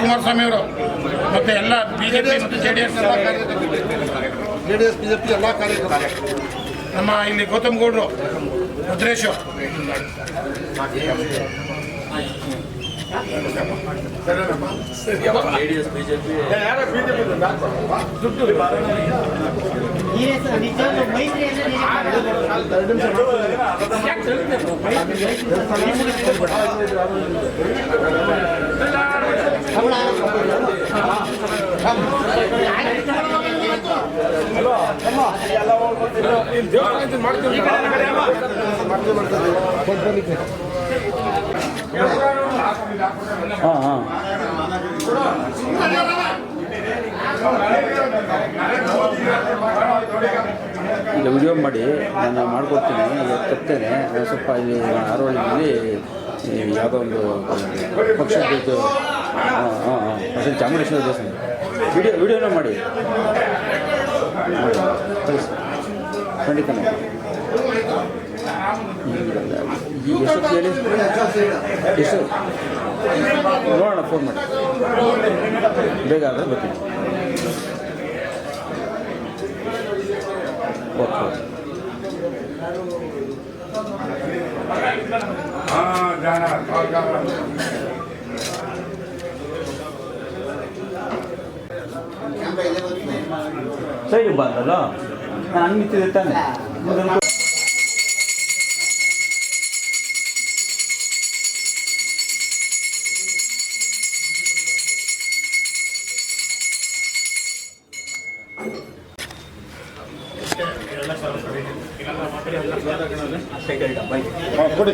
ಕುಮಾರಸ್ವಾಮಿ ಅವರು ಮತ್ತು ಎಲ್ಲ ಬಿಜೆಪಿ ಮತ್ತು J D S J D S BJP ಎಲ್ಲ ಕಾರ್ಯಕರ್ತರು. ನಮ್ಮ ಇಲ್ಲಿ ಗೌತಮ್ ಗೌಡ್ರು ಭದ್ರೇಶ್ ನಿಜವಾಗ್ಲೂ ಮೈತ್ರಿ ಹಾಂ ಹಾಂ. ವಿಡಿಯೋ ಮಾಡಿ ನಾನು ಮಾಡ್ಕೊಡ್ತೀನಿ ತರ್ತೇನೆ. ಸ್ವಲ್ಪ ಇಲ್ಲಿ ಆರೋಳಿನಲ್ಲಿ ಯಾವುದೋ ಒಂದು ಪಕ್ಷದ ಹಾಂ ಹಾಂ ಹಾಂ. ಅಸಲು ಚಾಮುಂಡೇಶ್ವರಿ ದೇವಸ್ಥಾನ. ವಿಡಿಯೋ, ವಿಡಿಯೋನ ಮಾಡಿ. ಖಂಡಿತ ನೋಡೋಣ ಫೋನ್ ಮಾಡಿ. ಬೇಗ ಆದರೆ ಬರ್ತೀನಿ. Okay okay. ಸೈಡಿಗೆ ಬಂದಲ್ಲ ನಾನು ಹಂಗೆ ನಿಂತಿದ್ದೆ ತಾನೆ ಮೊದಲು ಕೊಡಿ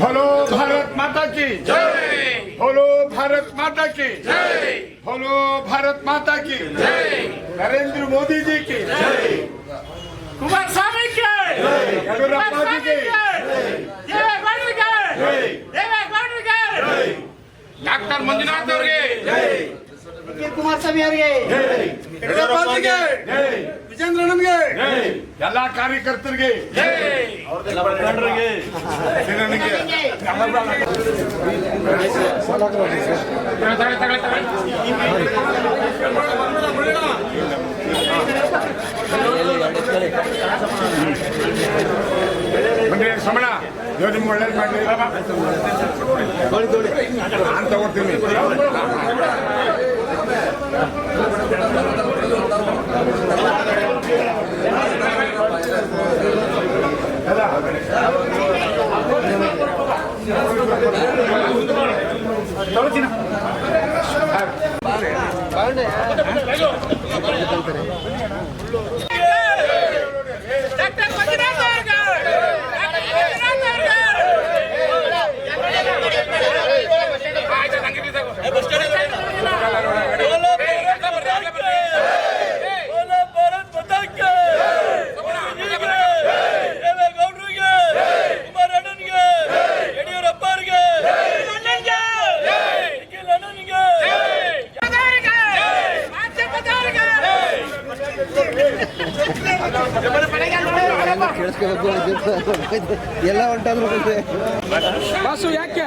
बोलो भारत माता की जय। बोलो भारत माता की जय। बोलो भारत माता की जय। नरेंद्र मोदी जी की जय। ಮಂಜುನಾಥ್ ಅವರಿಗೆ. ಕುಮಾರಸ್ವಾಮಿ ಅವರಿಗೆ. ವಿಜೇಂದ್ರಣ್ಣನ್ಗೆ. ಎಲ್ಲಾ ಕಾರ್ಯಕರ್ತರಿಗೆ. ಸಮಣ. ದೇವ್ರು ನಿಮ್ಗೆ ಒಳ್ಳೇದು ಮಾಡಲಿ ನಾನು ತಗೋತೀನಿ ಕೇಳಿಸ್ಕೋಬೇಕು ಎಲ್ಲ ಹೊಂಟಾದ್ರು ಯಾಕೆ?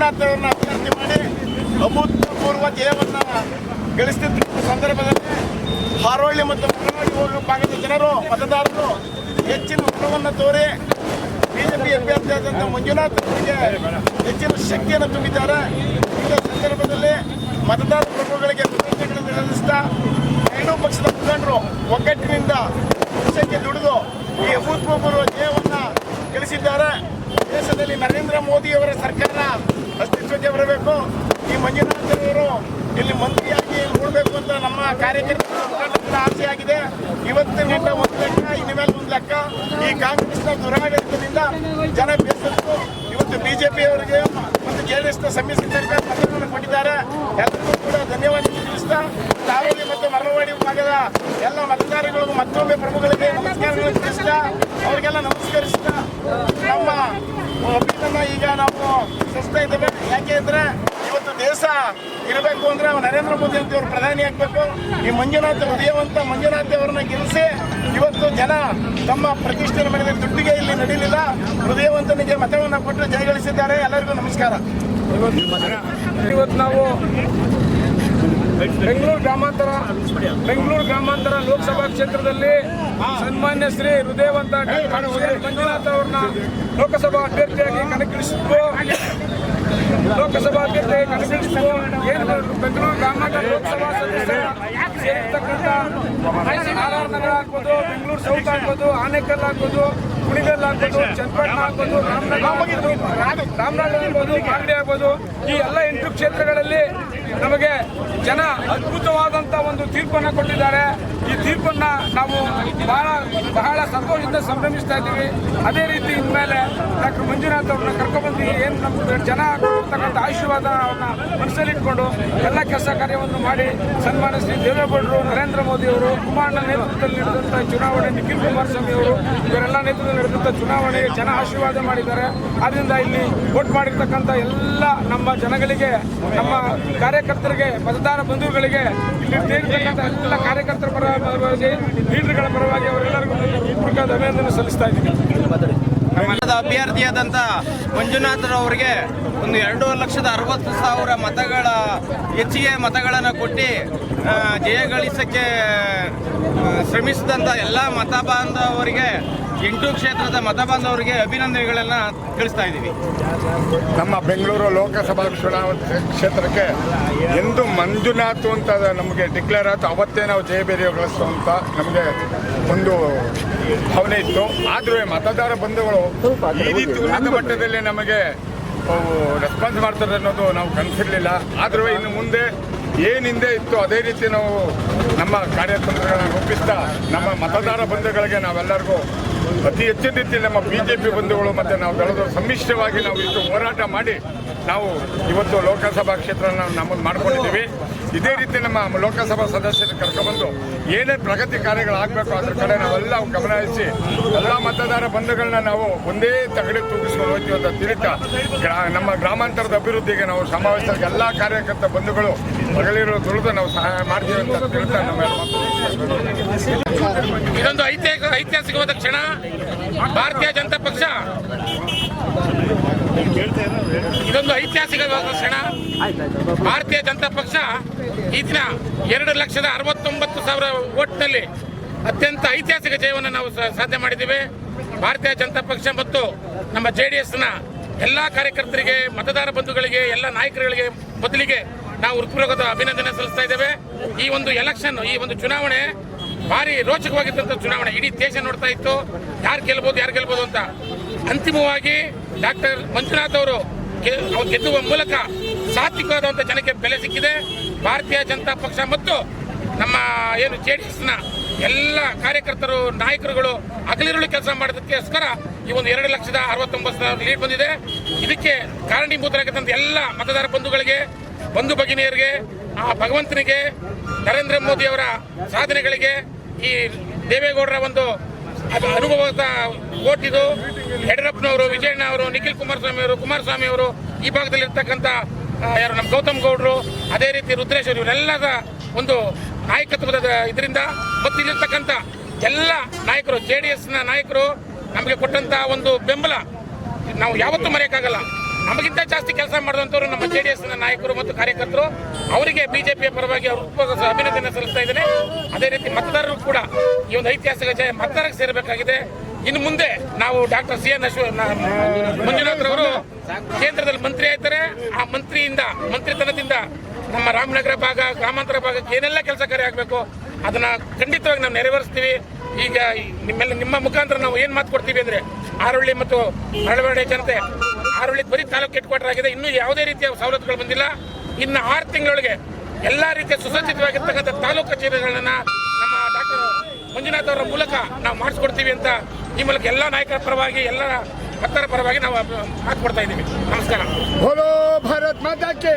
ಮಂಜುನಾಥ್ ಅವರನ್ನ ಮಾಡಿ ಅಭೂತಪೂರ್ವ ಜಯವನ್ನು ಗಳಿಸುತ್ತಿದ್ದ ಸಂದರ್ಭದಲ್ಲಿ ಹಾರೋಳ್ಳಿ ಮತ್ತು ಹೋಗುವ ಭಾಗದ ಜನರು, ಮತದಾರರು ಹೆಚ್ಚಿನ ಮನವನ್ನು ತೋರಿ ಬಿಜೆಪಿ ಅಭ್ಯರ್ಥಿಯಾದಂಥ ಮಂಜುನಾಥ್ ಅವರಿಗೆ ಹೆಚ್ಚಿನ ಶಕ್ತಿಯನ್ನು ತುಂಬಿದ್ದಾರೆ. ಈ ಸಂದರ್ಭದಲ್ಲಿ ಮತದಾರ ಪ್ರಭುಗಳಿಗೆ ಕೃತಜ್ಞತೆಗಳನ್ನು ಸಲ್ಲಿಸ್ತಾ ಎರಡೂ ಪಕ್ಷದ ಮುಖಂಡರು ಒಗ್ಗಟ್ಟಿನಿಂದ ಪಕ್ಷಕ್ಕೆ ದುಡಿದು ಈ ಅಭೂತಪೂರ್ವ ಜಯವನ್ನು ಗಳಿಸಿದ್ದಾರೆ. ದೇಶದಲ್ಲಿ ನರೇಂದ್ರ ಮೋದಿ ಅವರ ಸರ್ಕಾರ ಅಸ್ತಿತ್ವಕ್ಕೆ ಬರಬೇಕು. ಈ ಮಂಜುನಾಥರವರು ಇಲ್ಲಿ ಮಂತ್ರಿಯಾಗಿ ನೋಡಬೇಕು ಅಂತ ನಮ್ಮ ಕಾರ್ಯಕರ್ತರ ಆಸೆ ಆಗಿದೆ. ಇವತ್ತಿನ ಒಂದು ಲೆಕ್ಕ ಇನ್ನು ಮೇಲೆ ಒಂದು ಲೆಕ್ಕ. ಈ ಕಾಂಗ್ರೆಸ್ನ ದುರಾಡಳಿತದಿಂದ ಜನ ಬೇಸತ್ತು. ಇವತ್ತು ಬಿಜೆಪಿ ಅವರಿಗೆ ಮತ್ತು ಜೆಡಿಎಸ್ನ ಸಮ್ಮಿಶ್ರ ಸರ್ಕಾರ ಮತಗಳನ್ನು ಕೊಟ್ಟಿದ್ದಾರೆ. ಎಲ್ಲರಿಗೂ ಕೂಡ ಧನ್ಯವಾದ ತಿಳಿಸ್ತಾ, ದಾವಣಗೆರೆ ಮತ್ತು ಮರಳವಾಡಿ ಭಾಗದ ಎಲ್ಲ ಮತದಾರರಿಗೂ ಮತ್ತೊಮ್ಮೆ ಪ್ರಮುಖರಿಗೆ ನಮಸ್ಕಾರಗಳನ್ನು ತಿಳಿಸ್ತಾ, ಅವರಿಗೆಲ್ಲ ನಮಸ್ಕರಿಸ್ತಾ, ನಮ್ಮ ಅಭಿನಂದನ ಈಗ ನಾವು ಸುಸ್ತಾ ಇದ್ದೇವೆ ಯಾಕೆ ಅಂದ್ರೆ ಇವತ್ತು ದೇಶ ಇರಬೇಕು ಅಂದ್ರೆ ನರೇಂದ್ರ ಮೋದಿ ಅಂತ ಇವರು ಪ್ರಧಾನಿ ಆಗಬೇಕು ಈ ಮಂಜುನಾಥ್ ಉದಯವಂತ ಮಂಜುನಾಥ್ ಅವರನ್ನ ಗೆಲ್ಲಿಸಿ ಇವತ್ತು ಜನ ತಮ್ಮ ಪ್ರತಿಷ್ಠೆ ಮೇಲೆ ದುಡ್ಡಿಗೆ ಇಲ್ಲಿ ನಡೀಲಿಲ್ಲ. ಹೃದಯವಂತನಿಗೆ ಮತವನ್ನು ಕೊಟ್ಟು ಜಯಗಳಿಸಿದ್ದಾರೆ ಎಲ್ಲರಿಗೂ ನಮಸ್ಕಾರ. ಇವತ್ತು ನಾವು ಬೆಂಗಳೂರು ಗ್ರಾಮಾಂತರ ಬೆಂಗಳೂರು ಗ್ರಾಮಾಂತರ ಲೋಕಸಭಾ ಕ್ಷೇತ್ರದಲ್ಲಿ ಸನ್ಮಾನ್ಯ ಶ್ರೀ ಹೃದಯವಂತ ಮಂಜುನಾಥ್ ಅವ್ರನ್ನ ಲೋಕಸಭಾ ಅಭ್ಯರ್ಥಿಯಾಗಿ ಕಣಕ್ಕಿಳಿಸಿದ್ದು ಲೋಕಸಭಾ ಅಭ್ಯರ್ಥಿಯಾಗಿ ಕಣಕ್ಕಿಳಿಸಿದ್ದು ಏನು ಬೆಂಗಳೂರು ಗ್ರಾಮಾಂತರ ಲೋಕಸಭಾ ಸದಸ್ಯ ಸೇರಿರ್ತಕ್ಕಂಥ ಆರ್ ನಗರ ಆಗ್ಬೋದು ಬೆಂಗಳೂರು ಸೌತ್ ಆಗ್ಬೋದು ಆನೆಕಲ್ ಆಗ್ಬೋದು ಕುಣಿಗಲ್ ಆಗ್ಬೋದು ಚನ್ನಪಟ್ಟಣ ಆಗ್ಬೋದು ರಾಮನಗರ ರಾಮನಗರ ಆಗ್ಬೋದು ಮಾಗಡಿ ಆಗ್ಬೋದು ಈ ಎಲ್ಲ ಎಂಟು ಕ್ಷೇತ್ರಗಳಲ್ಲಿ ನಮಗೆ ಜನ ಅದ್ಭುತವಾದಂಥ ಒಂದು ತೀರ್ಪನ್ನು ಕೊಟ್ಟಿದ್ದಾರೆ. ಈ ತೀರ್ಪನ್ನ ನಾವು ಬಹಳ ಬಹಳ ಸಂತೋಷದಿಂದ ಸಂಭ್ರಮಿಸ್ತಾ ಇದ್ದೀವಿ. ಅದೇ ರೀತಿ ಇನ್ಮೇಲೆ ಡಾಕ್ಟರ್ ಮಂಜುನಾಥ್ ಅವ್ರನ್ನ ಕರ್ಕೊಂಡ್ಬಂದು ಏನು ನಮ್ಮ ಜನ ಕೊಡ್ತಕ್ಕಂಥ ಆಶೀರ್ವಾದ ಅವ್ರನ್ನ ಮನಸ್ಸಲ್ಲಿಟ್ಕೊಂಡು ಎಲ್ಲ ಕೆಲಸ ಕಾರ್ಯವನ್ನು ಮಾಡಿ ಸನ್ಮಾನ ಶ್ರೀ ದೇವೇಗೌಡರು, ನರೇಂದ್ರ ಮೋದಿ ಅವರು ಕುಮಾರ್ನ ನೇತೃತ್ವದಲ್ಲಿ ನಡೆದಂಥ ಚುನಾವಣೆ, ನಿಖಿಲ್ ಕುಮಾರಸ್ವಾಮಿ ಅವರು, ಇವರೆಲ್ಲ ನೇತೃತ್ವದಲ್ಲಿ ನಡೆದಂಥ ಚುನಾವಣೆಗೆ ಜನ ಆಶೀರ್ವಾದ ಮಾಡಿದ್ದಾರೆ. ಆದ್ದರಿಂದ ಇಲ್ಲಿ ವೋಟ್ ಮಾಡಿರ್ತಕ್ಕಂಥ ಎಲ್ಲ ನಮ್ಮ ಜನಗಳಿಗೆ, ನಮ್ಮ ಕಾರ್ಯಕರ್ತರಿಗೆ, ಮತದಾರ ಬಂಧುಗಳಿಗೆ ಇಲ್ಲಿ ಸೇರಿರ್ತಕ್ಕಂಥ ಎಲ್ಲ ಕಾರ್ಯಕರ್ತರ ಪರವಾಗಿ ಲೀಡರ್ಗಳ ಪರವಾಗಿ ಅವರೆಲ್ಲರಿಗೂ ಅಭಿನಂದನೆ ಸಲ್ಲಿಸ್ತಾ ಇದ್ದೀನಿ. ನಮ್ಮದ ಅಭ್ಯರ್ಥಿಯಾದಂಥ ಮಂಜುನಾಥರವರಿಗೆ ಒಂದು ಎರಡು ಲಕ್ಷದ ಅರವತ್ತು ಸಾವಿರ ಮತಗಳ ಹೆಚ್ಚಿಗೆ ಮತಗಳನ್ನು ಕೊಟ್ಟು ಜಯ ಜಯಗಳಿಸಕ್ಕೆ ಶ್ರಮಿಸಿದಂಥ ಎಲ್ಲ ಮತ ಬಾಂಧವರಿಗೆ ಎಂಟು ಕ್ಷೇತ್ರದ ಮತ ಬಾಂಧವರಿಗೆ ಅಭಿನಂದನೆಗಳನ್ನ ತಿಳಿಸ್ತಾ ಇದ್ದೀವಿ. ನಮ್ಮ ಬೆಂಗಳೂರು ಲೋಕಸಭಾ ಚುನಾವಣೆ ಕ್ಷೇತ್ರಕ್ಕೆ ಎಂದು ಮಂಜುನಾಥ್ ಅಂತ ನಮಗೆ ಡಿಕ್ಲೇರ್ ಆಯ್ತು. ಅವತ್ತೇ ನಾವು ಜಯಬೇರಿ ಗಳಿಸುವಂತ ನಮಗೆ ಒಂದು ಭಾವನೆ ಇತ್ತು. ಆದರೂ ಮತದಾರ ಬಂಧುಗಳು ಈ ರೀತಿ ಉನ್ನತ ಮಟ್ಟದಲ್ಲಿ ನಮಗೆ ರೆಸ್ಪಾನ್ಸ್ ಮಾಡ್ತಾರೆ ಅನ್ನೋದು ನಾವು ಕನಸಿರಲಿಲ್ಲ. ಆದರೂ ಇನ್ನು ಮುಂದೆ ಏನು ಹಿಂದೆ ಇತ್ತು, ಅದೇ ರೀತಿ ನಾವು ನಮ್ಮ ಕಾರ್ಯತಂತ್ರಗಳನ್ನು ರೂಪಿಸ್ತಾ, ನಮ್ಮ ಮತದಾರ ಬಂಧುಗಳಿಗೆ ನಾವೆಲ್ಲರಿಗೂ ಅತಿ ಹೆಚ್ಚಿನ ರೀತಿಯಲ್ಲಿ ನಮ್ಮ ಬಿ ಜೆ ಪಿ ಬಂಧುಗಳು ಮತ್ತು ನಾವು ಬೆಳೆದ ಸಮ್ಮಿಶ್ರವಾಗಿ ನಾವು ಇಷ್ಟು ಹೋರಾಟ ಮಾಡಿ ನಾವು ಇವತ್ತು ಲೋಕಸಭಾ ಕ್ಷೇತ್ರ ನಮ್ಮನ್ನು ಮಾಡ್ಕೊಂಡಿದ್ದೀವಿ. ಇದೇ ರೀತಿ ನಮ್ಮ ಲೋಕಸಭಾ ಸದಸ್ಯರು ಕರ್ಕೊಂಡ್ಬಂದು ಏನೇ ಪ್ರಗತಿ ಕಾರ್ಯಗಳಾಗಬೇಕು ಅದ್ರ ಕಡೆ ನಾವೆಲ್ಲ ಗಮನ ಹರಿಸಿ ಎಲ್ಲ ಮತದಾರ ಬಂಧುಗಳನ್ನ ನಾವು ಒಂದೇ ತಗಡೆ ತೂಗಿಸ್ಕೊಂಡು ಹೋಗ್ತೀವಿ ಅಂತ ನಮ್ಮ ಗ್ರಾಮಾಂತರದ ಅಭಿವೃದ್ಧಿಗೆ ನಾವು ಸಮಾವೇಶದ ಎಲ್ಲ ಕಾರ್ಯಕರ್ತ ಬಂಧುಗಳು ಮಗಳಿರೋ ದುಡಿದು ನಾವು ಸಹಾಯ ಮಾಡ್ತೀವಿ ಅಂತ ತಿಳಿತಾ ನಮ್ಮ ಇದೊಂದು ಐತಿಹಾಸಿಕ ಐತಿಹಾಸಿಕವಾದ ಕ್ಷಣ. ಭಾರತೀಯ ಜನತಾ ಪಕ್ಷ. ಇದೊಂದು ಐತಿಹಾಸಿಕವಾದ ಕ್ಷಣ ಭಾರತೀಯ ಜನತಾ ಪಕ್ಷ ಈ ದಿನ ಎರಡು ಲಕ್ಷದ ಅರವತ್ತೊಂಬತ್ತು ಸಾವಿರ ಓಟ್ನಲ್ಲಿ ಅತ್ಯಂತ ಐತಿಹಾಸಿಕ ಜಯವನ್ನು ನಾವು ಸಾಧನೆ ಮಾಡಿದ್ದೇವೆ. ಭಾರತೀಯ ಜನತಾ ಪಕ್ಷ ಮತ್ತು ನಮ್ಮ ಜೆ ಡಿ ಎಸ್ನ ಎಲ್ಲ ಕಾರ್ಯಕರ್ತರಿಗೆ, ಮತದಾರ ಬಂಧುಗಳಿಗೆ, ಎಲ್ಲ ನಾಯಕರುಗಳಿಗೆ ಬದಲಿಗೆ ನಾವು ಹೃತ್ಪೂರ್ವಕದ ಅಭಿನಂದನೆ ಸಲ್ಲಿಸ್ತಾ ಇದ್ದೇವೆ. ಈ ಒಂದು ಎಲೆಕ್ಷನ್ ಈ ಒಂದು ಚುನಾವಣೆ ಭಾರಿ ರೋಚಕವಾಗಿದ್ದಂಥ ಚುನಾವಣೆ. ಇಡೀ ದೇಶ ನೋಡ್ತಾ ಇತ್ತು. ಯಾರು ಗೆಲ್ಬೋದು ಯಾರು ಗೆಲ್ಬೋದು ಅಂತ ಅಂತಿಮವಾಗಿ ಡಾಕ್ಟರ್ ಮಂಜುನಾಥ್ ಅವರು ಗೆದ್ದುವ ಮೂಲಕ ಸಾತ್ವಿಕವಾದಂಥ ಜನಕ್ಕೆ ಬೆಲೆ ಸಿಕ್ಕಿದೆ. ಭಾರತೀಯ ಜನತಾ ಪಕ್ಷ ಮತ್ತು ನಮ್ಮ ಏನು ಜೆ ಡಿ ಎಸ್ನ ಎಲ್ಲ ಕಾರ್ಯಕರ್ತರು, ನಾಯಕರುಗಳು ಅಗಲಿರುಳು ಕೆಲಸ ಮಾಡೋದಕ್ಕೋಸ್ಕರ ಈ ಒಂದು ಎರಡು ಲಕ್ಷದ ಅರವತ್ತೊಂಬತ್ತು ಸಾವಿರ ಲೀಡ್ ಬಂದಿದೆ. ಇದಕ್ಕೆ ಕಾರಣೀಭೂತರಾಗತಕ್ಕಂಥ ಎಲ್ಲ ಮತದಾರ ಬಂಧುಗಳಿಗೆ, ಬಂಧು ಭಗಿನಿಯರಿಗೆ, ಆ ಭಗವಂತನಿಗೆ, ನರೇಂದ್ರ ಮೋದಿ ಅವರ ಸಾಧನೆಗಳಿಗೆ ಈ ದೇವೇಗೌಡರ ಒಂದು ಅದು ಅನುಭವದ ಓಟಿದು ಯಡಿಯೂರಪ್ಪನವರು ವಿಜಯಣ್ಣ ಅವರು ನಿಖಿಲ್ ಕುಮಾರಸ್ವಾಮಿ ಅವರು ಕುಮಾರಸ್ವಾಮಿ ಅವರು ಈ ಭಾಗದಲ್ಲಿ ಇರ್ತಕ್ಕಂಥ ಯಾರು ನಮ್ಮ ಗೌತಮ್ ಗೌಡರು, ಅದೇ ರೀತಿ ರುದ್ರೇಶ್ವರ ಇವರೆಲ್ಲದ ಒಂದು ನಾಯಕತ್ವದ ಇದರಿಂದ ಮತ್ತು ಇಲ್ಲಿರ್ತಕ್ಕಂಥ ಎಲ್ಲ ನಾಯಕರು, ಜೆ ಡಿ ಎಸ್ನ ನಾಯಕರು ನಮಗೆ ಕೊಟ್ಟಂಥ ಒಂದು ಬೆಂಬಲ ನಾವು ಯಾವತ್ತೂ ಮರೆಯೋಕ್ಕಾಗಲ್ಲ. ನಮಗಿಂತ ಜಾಸ್ತಿ ಕೆಲಸ ಮಾಡಿದಂಥವ್ರು ನಮ್ಮ ಜೆ ಡಿ ನಾಯಕರು ಮತ್ತು ಕಾರ್ಯಕರ್ತರು. ಅವರಿಗೆ ಬಿಜೆಪಿಯ ಪರವಾಗಿ ಅವರು ಅಭಿನಂದನೆ ಸಲ್ಲಿಸ್ತಾ ಇದ್ದೇನೆ. ಅದೇ ರೀತಿ ಮತದಾರರು ಕೂಡ ಈ ಒಂದು ಐತಿಹಾಸಿಕ ಜಯ ಮತದಾರಕ್ಕೆ ಸೇರಬೇಕಾಗಿದೆ. ಇನ್ನು ಮುಂದೆ ನಾವು ಡಾಕ್ಟರ್ ಸಿ ಎನ್ ಮಂಜುನಾಥ್ ರವರು ಕೇಂದ್ರದಲ್ಲಿ ಮಂತ್ರಿ ಆಯ್ತಾರೆ. ಆ ಮಂತ್ರಿಯಿಂದ, ಮಂತ್ರಿತನದಿಂದ ನಮ್ಮ ರಾಮನಗರ ಭಾಗ, ಗ್ರಾಮಾಂತರ ಭಾಗಕ್ಕೆ ಏನೆಲ್ಲ ಕೆಲಸ ಕಾರ್ಯ ಆಗಬೇಕು ಅದನ್ನ ಖಂಡಿತವಾಗಿ ನಾವು ನೆರವೇರಿಸ್ತೀವಿ. ಈಗ ನಿಮ್ಮೆಲ್ಲ ನಿಮ್ಮ ಮುಖಾಂತರ ನಾವು ಏನು ಮಾತು ಕೊಡ್ತೀವಿ ಅಂದರೆ ಆರೊಳ್ಳಿ ಮತ್ತು ಹಳವಳ್ಳಿ ಜನತೆ ಆರುಳಿ ಬರೀ ತಾಲೂಕು ಹೆಡ್ ಕ್ವಾರ್ಟರ್ ಆಗಿದೆ. ಇನ್ನೂ ಯಾವುದೇ ರೀತಿಯ ಸವಲತ್ತುಗಳು ಬಂದಿಲ್ಲ. ಇನ್ನು ಆರು ತಿಂಗಳೊಳಗೆ ಎಲ್ಲ ರೀತಿಯ ಸುಸಜ್ಜಿತವಾಗಿರ್ತಕ್ಕಂಥ ತಾಲೂಕು ಕಚೇರಿಗಳನ್ನ ನಮ್ಮ ಡಾಕ್ಟರ್ ಮಂಜುನಾಥ್ ಅವರ ಮೂಲಕ ನಾವು ಮಾಡಿಸ್ಕೊಡ್ತೀವಿ ಅಂತ ಈ ಮೂಲಕ ಎಲ್ಲ ನಾಯಕರ ಪರವಾಗಿ, ಎಲ್ಲ ಭಕ್ತರ ಪರವಾಗಿ ನಾವು ಮಾತು ಕೊಡ್ತಾ ಇದ್ದೀವಿ. ನಮಸ್ಕಾರ. ಭಾರತ್ ಮಾತಾಕ್ಕೆ.